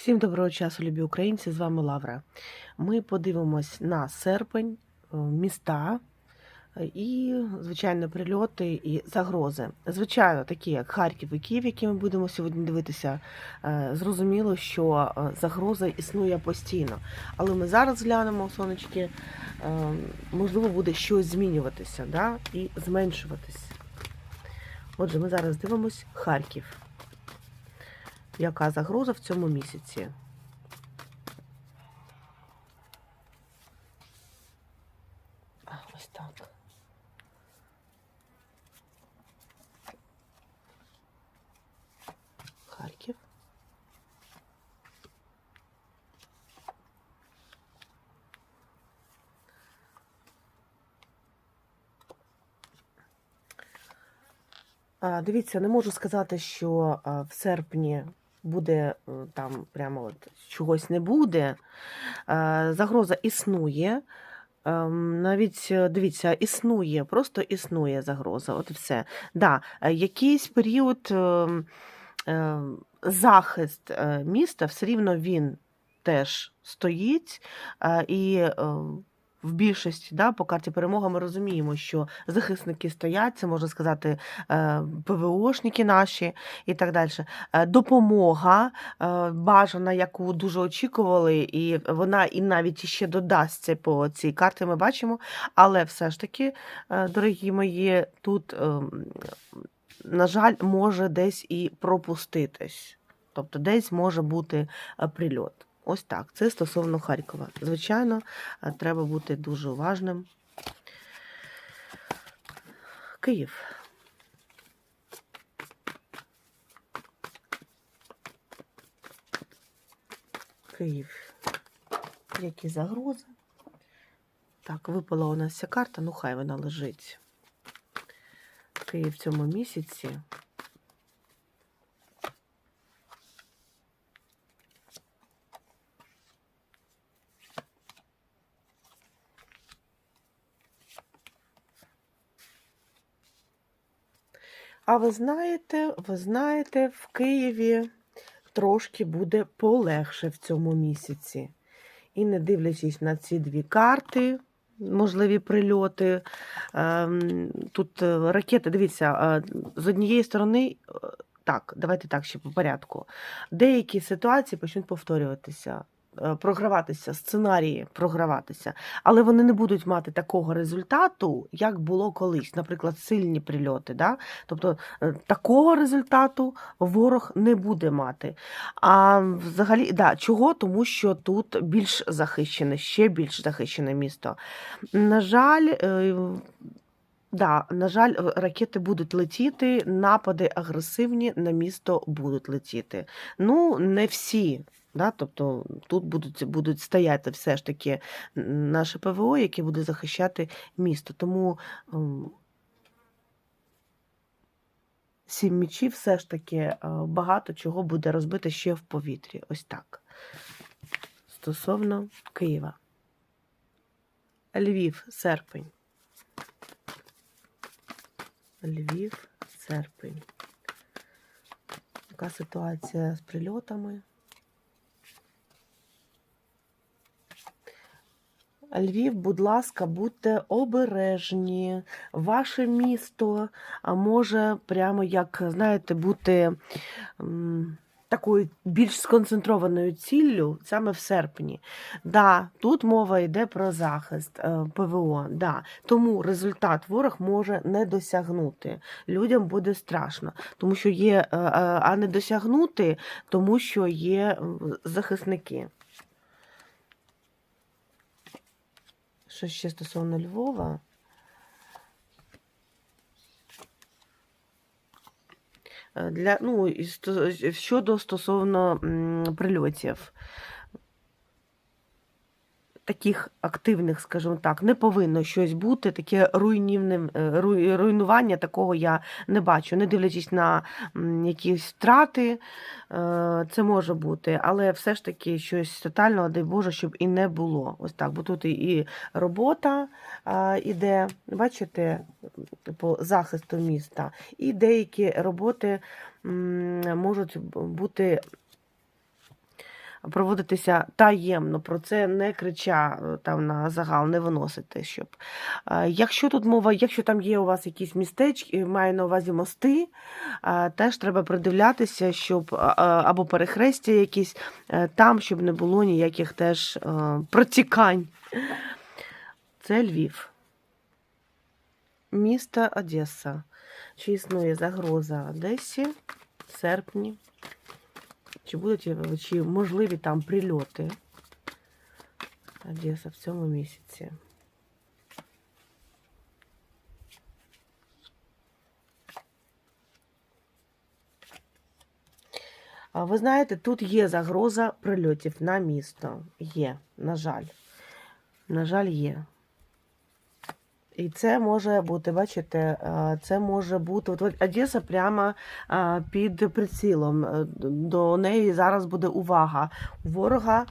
Всім доброго часу, любі українці! З вами Лавра. Ми подивимось на серпень, е, міста е, і, звичайно, прильоти і загрози. Звичайно, такі як Харків і Київ, які ми будемо сьогодні дивитися. е, Зрозуміло, що загроза існує постійно. Але ми зараз глянемо, сонечки, можливо, буде щось змінюватися да? і зменшуватись. Отже, ми зараз дивимось Харків яка загроза в цьому місяці. Ось так. Харків. Дивіться, не можу сказати, що в серпні буде е, там прямо от чогось не буде. Е, Загроза існує. Ем, Навіть е, дивіться, існує, просто існує загроза. От і все. Да, якийсь період ем, захист міста, все рівно він теж стоїть. І ем, в більшості да, по карті перемога ми розуміємо, що захисники стоять, це можна сказати, е, ПВОшники наші і так далі. Е, Допомога е, бажана, яку дуже очікували, і вона і навіть ще додасться по цій карті. Ми бачимо. Але все ж таки, дорогі мої, тут, на жаль, може десь і пропуститись. Тобто десь може бути прильот. Ось так. Це стосовно Харкова. Звичайно, е, треба бути дуже уважним. Київ. Київ. Які загрози? Так, випала у нас ця карта, ну хай вона лежить. Київ в цьому місяці. А ви знаєте, ви знаєте, в Києві трошки буде полегше в цьому місяці. І не дивлячись на ці дві карти, можливі прильоти. ем, Тут е, ракети, дивіться, е, з однієї сторони, е, так, давайте так ще по порядку. Деякі ситуації почнуть повторюватися. Е, Програватися, сценарії програватися, але вони не будуть мати такого результату, як було колись, наприклад, сильні прильоти. Да? Тобто е, такого результату ворог не буде мати. А взагалі, да, чого? Тому що тут більш захищене, ще більш захищене місто. На жаль, е, да, на жаль, ракети будуть летіти, напади агресивні на місто будуть летіти. Ну, не всі. Да, тобто тут будуть, будуть стояти все ж таки наше ПВО, яке буде захищати місто. Тому ем, сім мічів все ж таки е, багато чого буде розбито ще в повітрі. Ось так. Стосовно Києва. Львів, серпень. Львів, серпень. Яка ситуація з прильотами? Львів, будь ласка, будьте обережні. Ваше місто може прямо як, знаєте, бути такою більш сконцентрованою ціллю саме в серпні. Да, тут мова йде про захист е, ПВО. Да. Тому результат ворог може не досягнути. Людям буде страшно, тому що є, е, е, а не досягнути, тому що є захисники. Що ще стосовно Львова? Е, Для, ну, щодо стосовно прильотів. Таких активних, скажімо так, не повинно щось бути, таке руйнівне руйнування такого я не бачу. Не дивлячись на якісь втрати, е, це може бути, але все ж таки щось тотального, дай Боже, щоб і не було. Ось так, бо тут і- робота іде, бачите, по захисту міста, і деякі роботи можуть бути проводитися таємно. Про це не крича е, там на загал, не виносити. Щоб. Е, Якщо тут мова, якщо там є у вас якісь містечки, маю на увазі мости, е, теж треба придивлятися, щоб е, або перехрестя якісь е, там, щоб не було ніяких теж е, протікань. Це Львів. Місто Одеса. Чи існує загроза Одесі в серпні? Чи будуть е, чи можливі там прильоти? Одеса в цьому місяці. Ви знаєте, тут є загроза прильотів на місто. Є, на жаль. На жаль, є. І це може бути, бачите, е, це може бути. От от Одеса прямо е, під прицілом. Е, До неї зараз буде увага. Ворога,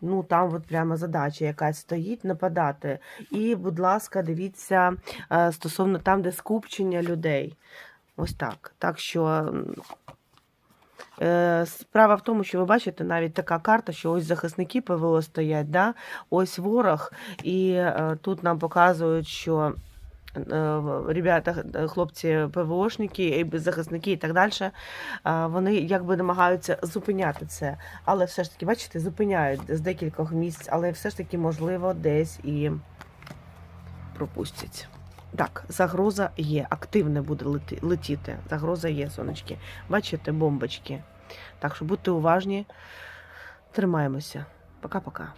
ну там от прямо задача якась стоїть нападати. І, будь ласка, дивіться стосовно там, де скупчення людей. Ось так. Так що. Е, Справа в тому, що ви бачите навіть така карта, що ось захисники ПВО стоять, да? ось ворог, і е, тут нам показують, що е, ребята, хлопці ПВОшники, захисники і так далі, вони якби намагаються зупиняти це. Але все ж таки, бачите, зупиняють з декількох місць, але все ж таки, можливо, десь і пропустять. Так, загроза є, активне буде летіти. Загроза є, сонечки. Бачите, бомбочки. Так що будьте уважні, тримаємося. Пока-пока.